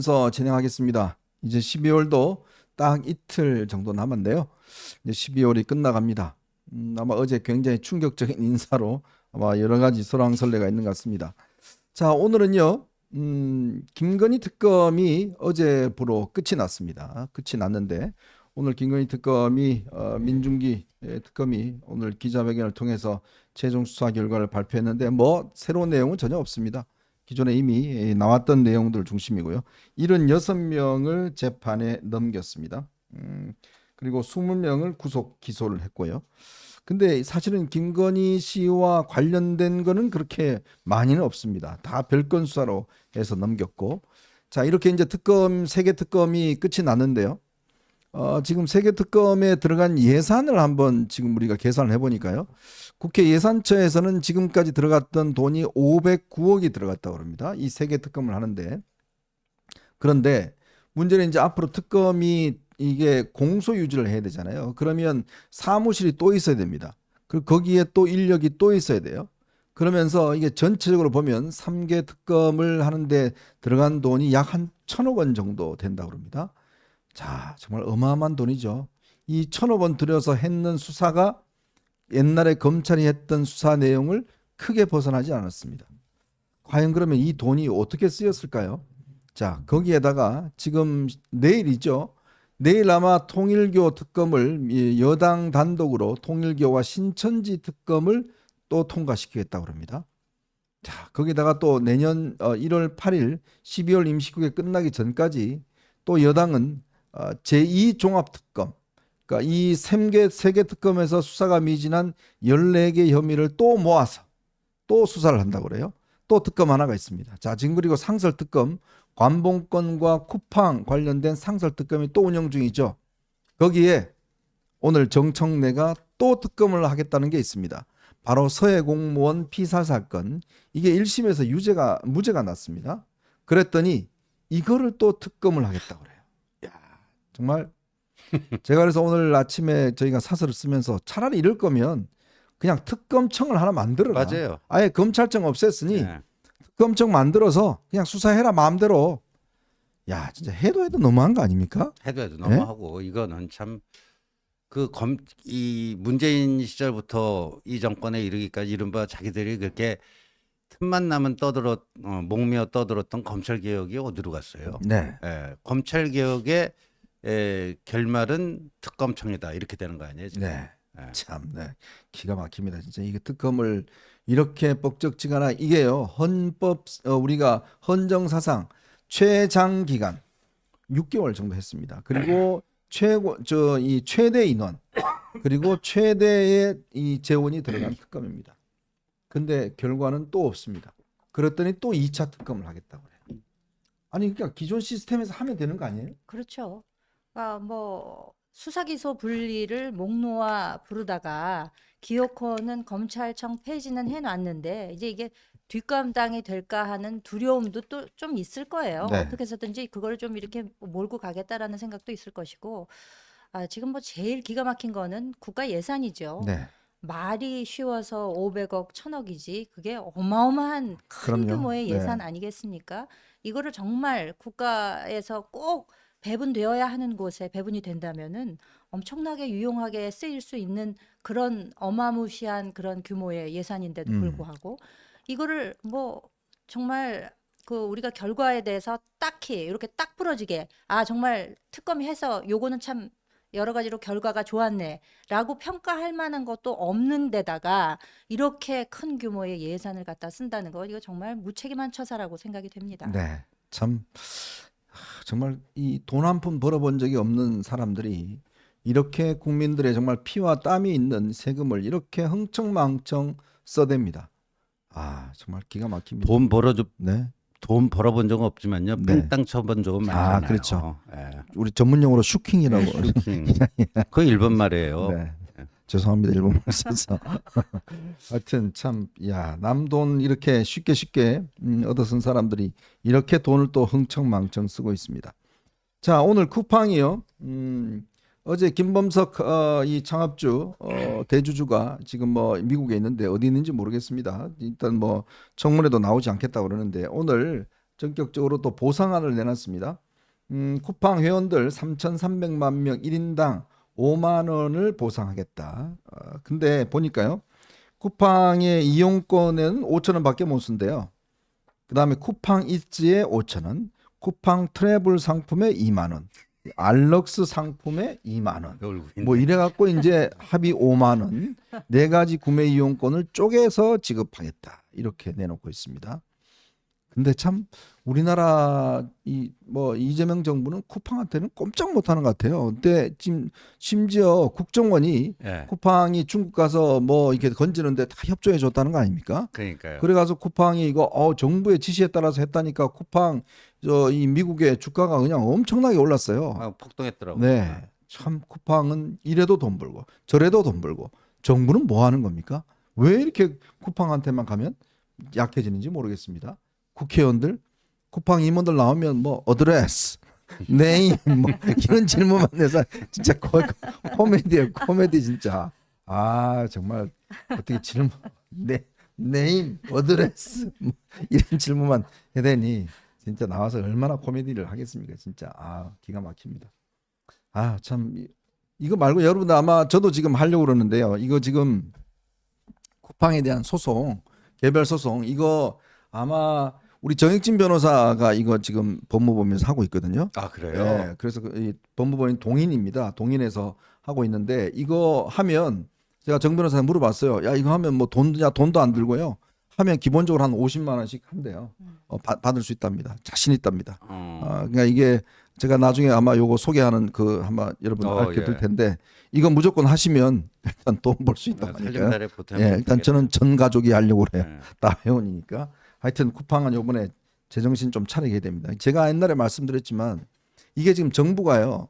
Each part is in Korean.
서 진행하겠습니다. 이제 12월도 딱 이틀 정도 남았는데요. 이제 12월이 끝나갑니다. 음, 아마 어제 굉장히 충격적인 인사로 아마 여러 가지 설왕설래가 있는 것 같습니다. 자, 오늘은요. 음, 김건희 특검이 어제부로 끝이 났습니다. 끝이 났는데 오늘 김건희 특검이 어, 민중기 예, 특검이 오늘 기자회견을 통해서 최종 수사 결과를 발표했는데 뭐 새로운 내용은 전혀 없습니다. 기존에 이미 나왔던 내용들 중심이고요. 76명을 재판에 넘겼습니다. 음, 그리고 20명을 구속 기소를 했고요. 근데 사실은 김건희 씨와 관련된 거는 그렇게 많이는 없습니다. 다 별건 수사로 해서 넘겼고. 자, 이렇게 이제 특검, 세계 특검이 끝이 났는데요. 어, 지금 세계 특검에 들어간 예산을 한번 지금 우리가 계산을 해보니까요. 국회 예산처에서는 지금까지 들어갔던 돈이 509억이 들어갔다고 합니다. 이 세계 특검을 하는데. 그런데 문제는 이제 앞으로 특검이 이게 공소 유지를 해야 되잖아요. 그러면 사무실이 또 있어야 됩니다. 그리고 거기에 또 인력이 또 있어야 돼요. 그러면서 이게 전체적으로 보면 3개 특검을 하는데 들어간 돈이 약 한 천억 원 정도 된다고 합니다. 자, 정말 어마어마한 돈이죠. 이 천억 원 들여서 했는 수사가 옛날에 검찰이 했던 수사 내용을 크게 벗어나지 않았습니다. 과연 그러면 이 돈이 어떻게 쓰였을까요? 자, 거기에다가 지금 내일이죠. 내일 아마 통일교 특검을 이 여당 단독으로 통일교와 신천지 특검을 또 통과시키겠다고 합니다. 자, 거기다가 또 내년 어, 1월 8일 12월 임시국회 끝나기 전까지 또 여당은 어, 제2 종합특검 그러니까 이 3개 세개 특검에서 수사가 미진한 14개 혐의를 또 모아서 또 수사를 한다고 그래요. 또 특검 하나가 있습니다. 자, 지금 그리고 상설 특검 관봉권과 쿠팡 관련된 상설 특검이 또 운영 중이죠. 거기에 오늘 정청래가 또 특검을 하겠다는 게 있습니다. 바로 서해 공무원 피살 사건 이게 1심에서 유죄가 무죄가 났습니다. 그랬더니 이거를 또 특검을 하겠다고 그래요. 야, 정말 제가 그래서 오늘 아침에 저희가 사설을 쓰면서 차라리 이럴 거면 그냥 특검청을 하나 만들어라. 맞아요. 아예 검찰청 없앴으니 네. 특검청 만들어서 그냥 수사해라 마음대로. 야 진짜 해도 해도 너무한 거 아닙니까? 해도 해도 네? 너무하고 이거는 참 그 검 이 문재인 시절부터 이 정권에 이르기까지 이른바 자기들이 그렇게 틈만 나면 떠들었 어, 목매어 떠들었던 검찰 개혁이 어디로 갔어요? 네. 예, 검찰 개혁의 에, 결말은 특검청이다 이렇게 되는 거 아니에요? 지금? 네. 예. 참, 네. 기가 막힙니다. 진짜 이게 특검을 이렇게 뻑적지가나 이게요. 헌법 어, 우리가 헌정 사상 최장 기간 6개월 정도 했습니다. 그리고 최고 저 이 최대 인원 그리고 최대의 이 재원이 들어간 특검입니다. 근데 결과는 또 없습니다. 그랬더니 또 2차 특검을 하겠다고 그래요. 아니 그러니까 기존 시스템에서 하면 되는 거 아니에요? 그렇죠. 그러니까 뭐 수사 기소 분리를 목 놓아 부르다가 기어코는 검찰청 폐지는 해놨는데 이제 이게 뒷감당이 될까 하는 두려움도 또 좀 있을 거예요. 네. 어떻게 해서든지 그걸 좀 이렇게 몰고 가겠다라는 생각도 있을 것이고 아, 지금 뭐 제일 기가 막힌 거는 국가 예산이죠. 네. 말이 쉬워서 500억, 1000억이지 그게 어마어마한 큰 그럼요. 규모의 네. 예산 아니겠습니까? 이거를 정말 국가에서 꼭 배분되어야 하는 곳에 배분이 된다면은 엄청나게 유용하게 쓰일 수 있는 그런 어마무시한 그런 규모의 예산인데도 음. 불구하고 이거를 뭐 정말 그 우리가 결과에 대해서 딱히 이렇게 딱 부러지게 아 정말 특검이 해서 요거는 참 여러 가지로 결과가 좋았네라고 평가할 만한 것도 없는 데다가 이렇게 큰 규모의 예산을 갖다 쓴다는 거 이거 정말 무책임한 처사라고 생각이 됩니다. 네. 참 하, 정말 이 돈 한 푼 벌어본 적이 없는 사람들이 이렇게 국민들의 정말 피와 땀이 있는 세금을 이렇게 흥청망청 써댑니다. 아 정말 기가 막힙니다. 돈 벌어줘 네. 돈 벌어본 적은 없지만요. 네. 뺑땅 쳐본 적은 아, 많잖아요. 그렇죠. 예. 우리 전문 용어로 슈킹이라고. 슈킹. 그 일본 말이에요. 네. 죄송합니다 일본말 써서. 하여튼 참 야 남돈 이렇게 쉽게 쉽게 음, 얻어쓴 사람들이 이렇게 돈을 또 흥청망청 쓰고 있습니다. 자 오늘 쿠팡이요. 음, 어제 김범석 어, 이 창업주 어, 대주주가 지금 뭐 미국에 있는데 어디 있는지 모르겠습니다. 일단 뭐 청문회도 나오지 않겠다고 그러는데 오늘 전격적으로 또 보상안을 내놨습니다. 음, 쿠팡 회원들 3,300만 명 1인당 5만 원을 보상하겠다. 어, 근데 보니까요. 쿠팡의 이용권에는 5천 원밖에 못 쓴대요. 그 다음에 쿠팡 이츠에 5천 원, 쿠팡 트래블 상품에 2만 원, 알럭스 상품에 2만 원. 뭐 이래 갖고 이제 합의 5만 원, 네 가지 구매 이용권을 쪼개서 지급하겠다. 이렇게 내놓고 있습니다. 근데 참 우리나라 이 뭐 이재명 정부는 쿠팡한테는 꼼짝 못 하는 것 같아요. 근데 지금 심지어 국정원이 예. 쿠팡이 중국 가서 뭐 이렇게 건지는데 다 협조해 줬다는 거 아닙니까? 그러니까요. 그래 가서 쿠팡이 이거 어 정부의 지시에 따라서 했다니까 쿠팡 저 이 미국의 주가가 그냥 엄청나게 올랐어요. 아, 폭동했더라고. 네. 참 쿠팡은 이래도 돈 벌고 저래도 돈 벌고 정부는 뭐 하는 겁니까? 왜 이렇게 쿠팡한테만 가면 약해지는지 모르겠습니다. 국회의원들 쿠팡 임원들 나오면 뭐 어드레스 네임 뭐 이런 질문만 내서 진짜 코, 코미디예요 코미디 진짜. 아 정말 어떻게 질문 네 네임 어드레스 뭐 이런 질문만 해대니 진짜 나와서 얼마나 코미디를 하겠습니까 진짜. 아 기가 막힙니다. 아 참 이거 말고 여러분들 아마 저도 지금 하려고 그러는데요. 이거 지금 쿠팡에 대한 소송 개별 소송 이거 아마 우리 정익진 변호사가 이거 지금 법무부에서 하고 있거든요. 아 그래요. 예, 그래서 그 이 법무부인 동인입니다. 동인에서 하고 있는데 이거 하면 제가 정 변호사님 물어봤어요. 야 이거 하면 뭐 돈야 돈도 안 들고요. 하면 기본적으로 한 50만 원씩 한대요. 어, 받- 받을 수 있답니다. 자신 있답니다. 어. 아, 그러니까 이게 제가 나중에 아마 요거 소개하는 그 아마 여러분 어, 알게 될 예. 텐데 이거 무조건 하시면 일단 돈 벌수 하니까요. 살림살이 보탬. 예, 일단 저는 전 가족이 하려고 그래요. 예. 다 회원이니까. 하여튼 쿠팡은 요번에 제정신 좀 차리게 됩니다. 제가 옛날에 말씀드렸지만 이게 지금 정부가요.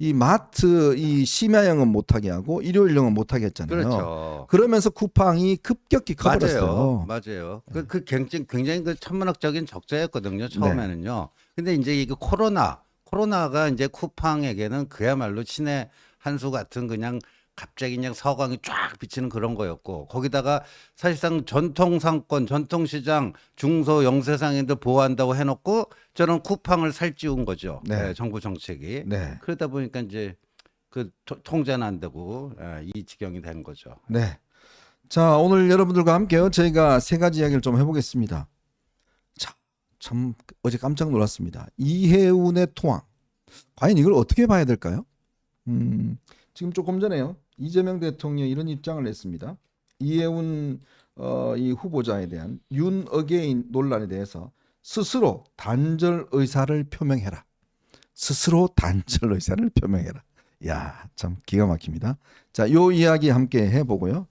이 마트 이 심야영업 못하게 하고 일요일영업 못하게 했잖아요. 그렇죠. 그러면서 쿠팡이 급격히 맞아요. 커버렸어요. 맞아요. 네. 그, 그 굉장히, 굉장히 그 천문학적인 적자였거든요. 처음에는요. 근데 이제 이게 코로나, 코로나가 이제 쿠팡에게는 그야말로 신의 한수 같은 그냥 갑자기 그냥 서광이 쫙 비치는 그런 거였고 거기다가 사실상 전통 상권, 전통 시장, 중소 영세 상인들 보호한다고 해놓고 저는 쿠팡을 살찌운 거죠. 네. 네, 정부 정책이. 네. 그러다 보니까 이제 그 토- 통제는 안 되고 예, 이 지경이 된 거죠. 네. 자, 오늘 여러분들과 함께요. 저희가 세 가지 이야기를 좀 해보겠습니다. 자, 참 어제 깜짝 놀랐습니다. 이해운의 토항. 과연 이걸 어떻게 봐야 될까요? 음, 지금 조금 전에요. 이재명 대통령이 이런 입장을 냈습니다. 이해운 어, 이 후보자에 대한 윤 어게인 논란에 대해서 스스로 단절 의사를 표명해라. 스스로 단절 의사를 표명해라. 야, 참 기가 막힙니다. 자, 요 이야기 함께 해보고요.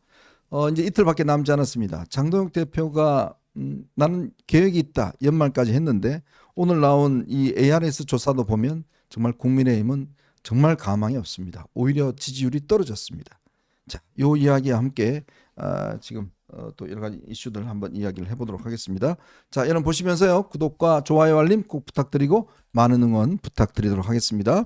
어, 이제 이틀밖에 남지 않았습니다. 장동혁 대표가 음, 나는 계획이 있다 연말까지 했는데 오늘 나온 이 ARS 조사도 보면 정말 국민의힘은 정말 가망이 없습니다. 오히려 지지율이 떨어졌습니다. 자, 요 이야기와 함께 아, 지금 어, 또 여러 가지 이슈들 한번 이야기를 해보도록 하겠습니다. 자, 여러분 보시면서요 구독과 좋아요 알림 꼭 부탁드리고 많은 응원 부탁드리도록 하겠습니다.